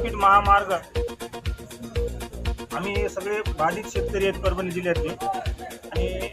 शक्तीपीठ महामार्ग. आम्ही सगळे बाधित शेतकरी आहेत परभणी जिल्ह्यातले. आणि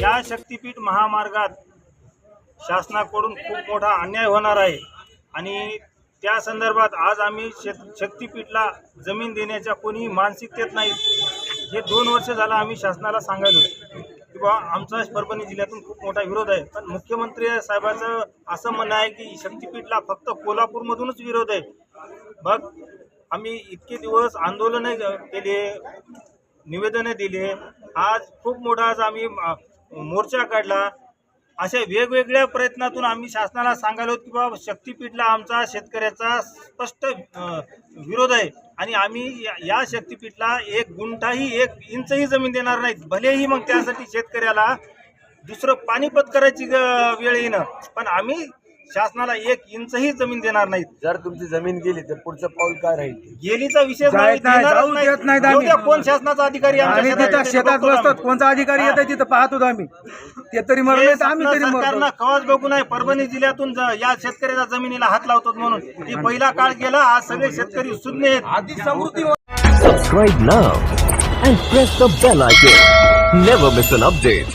या शक्तीपीठ महामार्गात शासनाकडून खूप मोठा अन्याय होणार आहे. आणि त्या संदर्भात आज आम्ही शेत शक्तीपीठला जमीन देण्याच्या कोणीही मानसिकतेत नाहीत. हे दोन वर्ष झालं आम्ही शासनाला सांगायलो की बा आमचा परभणी जिल्ह्यातून खूप मोठा विरोध आहे. पण मुख्यमंत्री साहेबाचं असं म्हणणं आहे की शक्तीपीठला फक्त कोल्हापूरमधूनच विरोध आहे. मग आम्ही इतके दिवस आंदोलने केले निवेदनं दिले. आज खूप मोठा आज आम्ही मोर्चा काढला. अशा वेगवेगळ्या प्रयत्नातून आम्ही शासनाला सांगायला सांगायलो की बाबा शक्तीपीठला आमचा शेतकऱ्याचा स्पष्ट विरोध आहे. आणि आम्ही या- या शक्तीपीठला एक गुंठाही एक इंचही जमीन देणार नाहीत. भलेही मग त्यासाठी शेतकऱ्याला दुसरं पाणीपत करायची वेळ येणं पण आम्ही शासनाला एक इंचही जमीन देणार नाहीत. जर तुमची जमीन गेली तर पुढचं पाऊल काय राहील? गेलीचा विषय जायत नाही, जाऊ देत नाहीत. आम्ही. कोण शासनाचा अधिकारी आमच्या शेतात तिथं येते ते शेतात बघतो बसतात. आम्ही. कोणता अधिकारी येत तिथं पाहतो आम्ही. ते तरी मरले हे तर आम्ही तरी सरकारनं कवाच बघू नये. परभणी जिल्ह्यातून ज- या शेतकऱ्याच्या जमिनीला हात लावतात म्हणून. ही पहिला काळ गेला आज सगळे शेतकरी शून्य आहेत. subscribe now and press the bell icon. Never miss an update.